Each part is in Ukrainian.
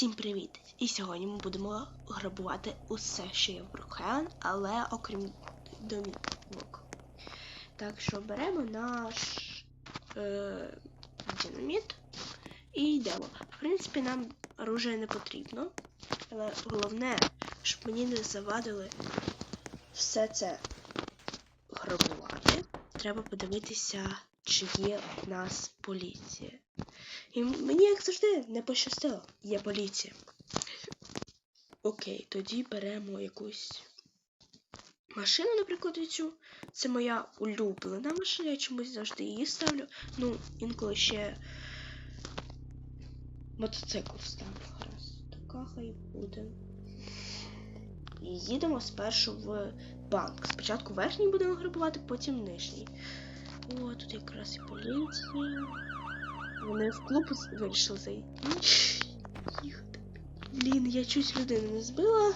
Всім привіт! І сьогодні ми будемо грабувати усе, що є в Брукхен, але окрім домівок. Так що беремо наш е, динаміт і йдемо. В принципі, нам оружие не потрібно, але головне, щоб мені не завадили все це грабувати. Треба подивитися, чи є в нас поліція. І мені, як завжди, не пощастило. Є поліція. Окей, тоді беремо якусь машину, наприклад, цю. Це моя улюблена машина, я чомусь завжди її ставлю. Ну, інколи ще мотоцикл ставлю. Раз. Така хай буде. Їдемо спершу в банк. Спочатку верхній будемо грабувати, потім нижній. О, тут якраз і поліція. Вони в клуб вирішили зайти. Їхати. Блін, я чуть людину не збила.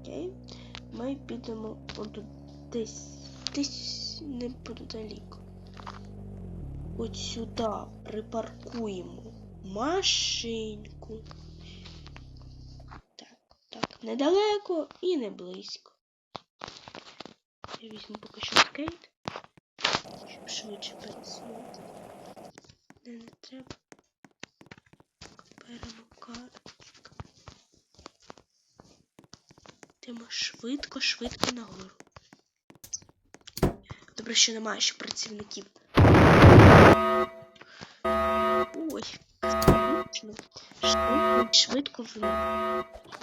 Окей. Ми підемо он десь десь неподалік. От сюди припаркуємо машинку. Так, так, недалеко і не близько. Я візьму поки що скейт швидше працювати. Не, не треба. Беремо карточку. Йдемо швидко, швидко нагору. Добре, що немає ще працівників. Ой. Швидко, швидко вниз.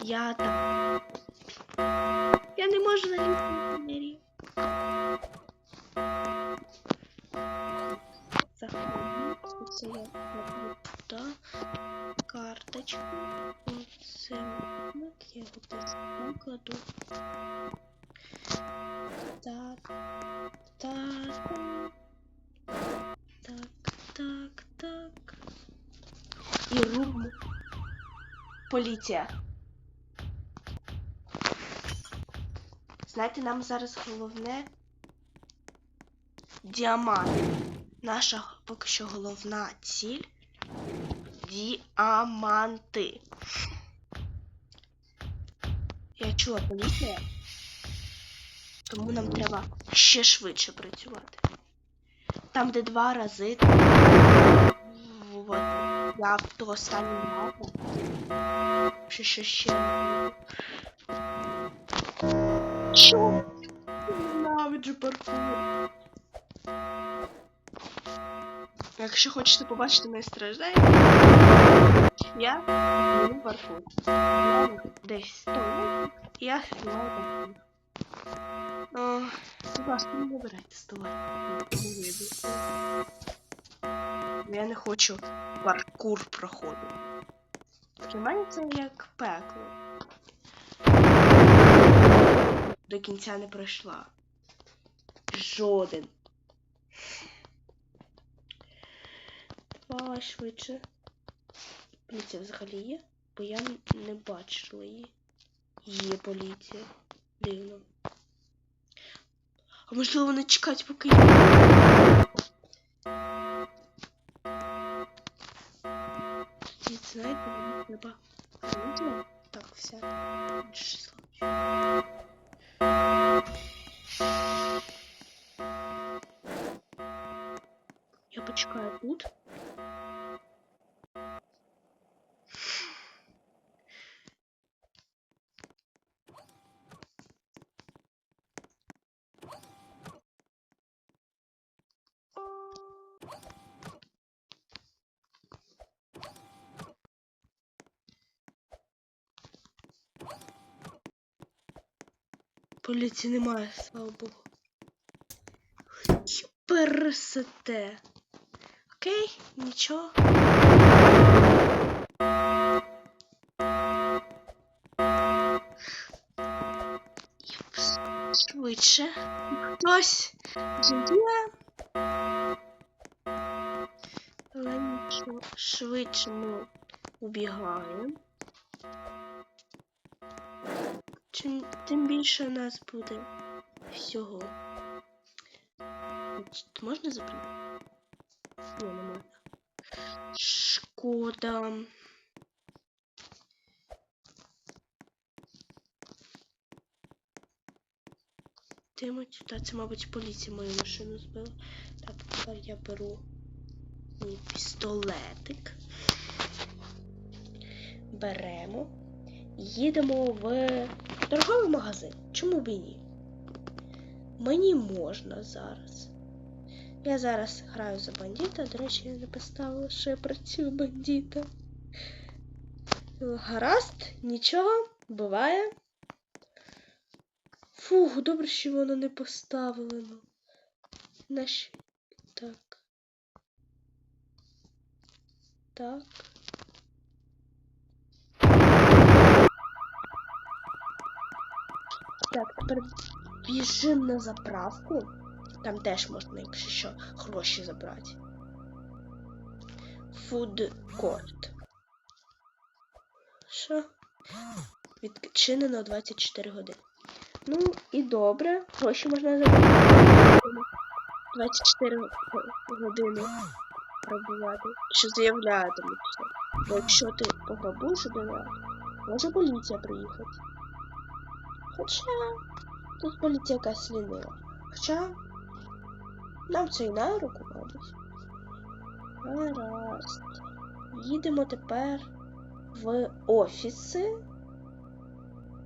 Я там. Я не можу залізти на двері. Це. Карточку. Оце я його десь покладу. Так. Так. Так, так, так. І рубну. Поліція. Знаєте, нам зараз головне діамант. Наша поки що головна ціль діаманти. Я чула поліція, тому нам треба ще швидше працювати. Там, де два рази, я в ту останню мапу. Що ще ще. Що? Ненавиджу паркур. Якщо хочете побачити мої страждання, я люблю паркур. Десь і я знімаю. Будь ласка, не вибирайте стола. Я не хочу паркур проходити. Для мене це як пекло. До кінця не пройшла. Жоден. Давай швидше. Поліція взагалі є? Бо я не бачила її. Є поліція. Дивно. А можливо вони чекають, поки я. Знаєте, мені треба відео. Так. Число. Я почекаю тут. Поліції немає, слава Богу. Пересете. Окей, нічого. Швидше. Хтось є. Але нічого. Швидше ми убігаємо чим, тим більше у нас буде всього. Тут можна запрямити? Ні, не можна. Шкода. Тимать, та це, мабуть, поліція мою машину збила. Так, тепер я беру мій пістолетик. Беремо. Їдемо в торговий магазин. Чому б і ні? Мені можна зараз. Я зараз граю за бандита. До речі, я не поставила, що я працюю бандита. Гаразд, нічого, буває. Фух, добре, що воно не поставлено. Наш. Так. Так. Так, тепер біжимо на заправку. Там теж можна, якщо що, гроші забрати. Court. Що? Відчинено 24 години. Ну і добре, гроші можна забрати. 24 години грабувати. Що заявлятимуться. Бо якщо ти пограбуєш один раз, може поліція приїхати. Хоча тут поліція якась лінива. Хоча нам це і на руку, мабуть. Гаразд. Їдемо тепер в офіси.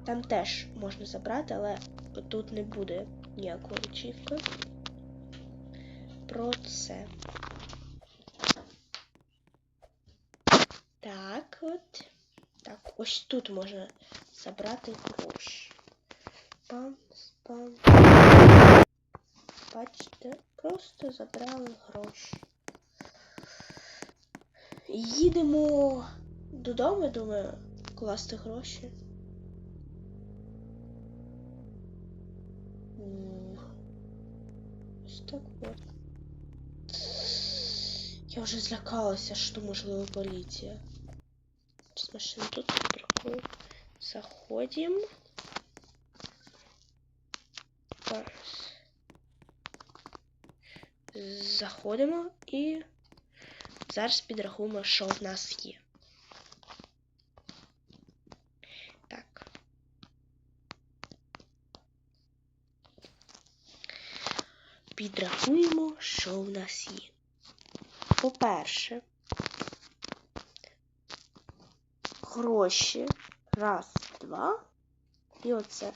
Там теж можна забрати, але тут не буде ніякої очівки. Про це. Так от. Так, ось тут можна забрати гроші. Пам, спам. Бачите, просто забрали гроші. Їдемо додому, думаю, класти гроші. Ось так от. Я вже злякалася, що можливо поліція. З тут підрахую. Заходимо. Зараз. Заходимо і зараз підрахуємо, що в нас є. Так. Підрахуємо, що в нас є. По-перше, гроші. Раз, два. І оце.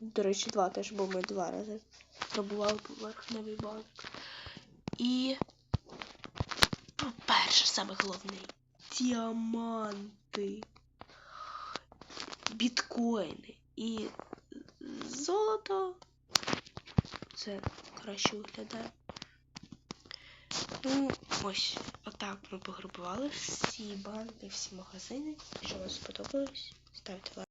До речі, два теж, бо ми два рази пробували поверхневий банк. І по-перше, саме головне діаманти, біткоїни і золото. Це краще виглядає. Ну, ось, отак ми пограбували всі банки, всі магазини. Якщо вам сподобалось, ставте лайк.